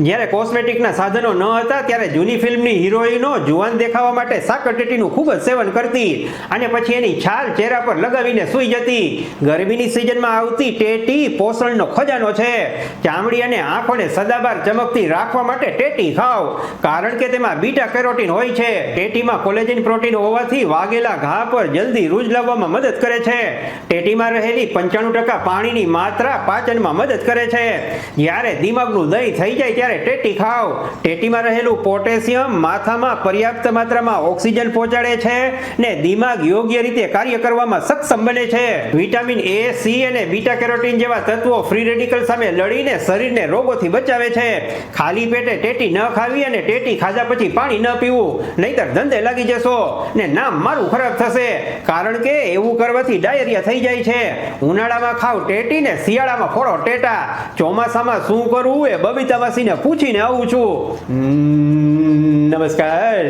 જ્યારે કોસ્મેટિકના સાધનો ન હતા, ત્યારે જૂની ફિલ્મની હિરોઈનો જુવાન દેખાવા માટે સાકર ટેટીનું ખૂબ જ સેવન કરતી અને પછી એની છાલ ચહેરા પર લગાવીને સૂઈ જતી. ગરમીની સિઝનમાં આવતી ટેટી પોષણનો ખજાનો છે. ચામડી અને આંખોને સદાબાર ચમકતી રાખવા માટે ટેટી ખાવ કારણ કે તેમાં બીટા કેરોટીન હોય છે. ટેટીમાં કોલેજિન પ્રોટીન હોવાથી વાગેલા ઘા પર જલ્દી રૂજ લાવવામાં મદદ કરે છે. ટેટીમાં રહેલી પંચાણું ટકા પાણીની માત્રા પાચનમાં મદદ કરે છે. જ્યારે દિમાગનું દહીં થઈ જાય, ત્યારે ટેટી ખાવ. ટેટીમાં રહેલું પોટેશિયમ માથામાં પર્યાપ્ત માત્રામાં ઓક્સિજન પહોંચાડે છે ને દિમાગ યોગ્ય રીતે કાર્ય કરવામાં સક્ષમ બને છે. વિટામિન એ, સી અને બીટા કેરોટીન જેવા તત્વો ફ્રી રેડિકલ સામે લડીને શરીરને રોગોથી બચાવે છે. ખાલી પેટે ટેટી ન ખાવી અને ટેટી ખાધા પછી પાણી ન પીવું. નહીતર ધંધે લાગી જશો ને નામ મારું ખરાબ થશે. કારણ કે એવું કરવાથી ડાયરિયા થઈ જાય છે. ઉનાળામાં ખાવ ટેટી ને શિયાળામાં ફોડો ટેટા. ચોમાસામાં શું કરવું એ બબીતા માસીને પૂછીને આવું છું. નમસ્કાર.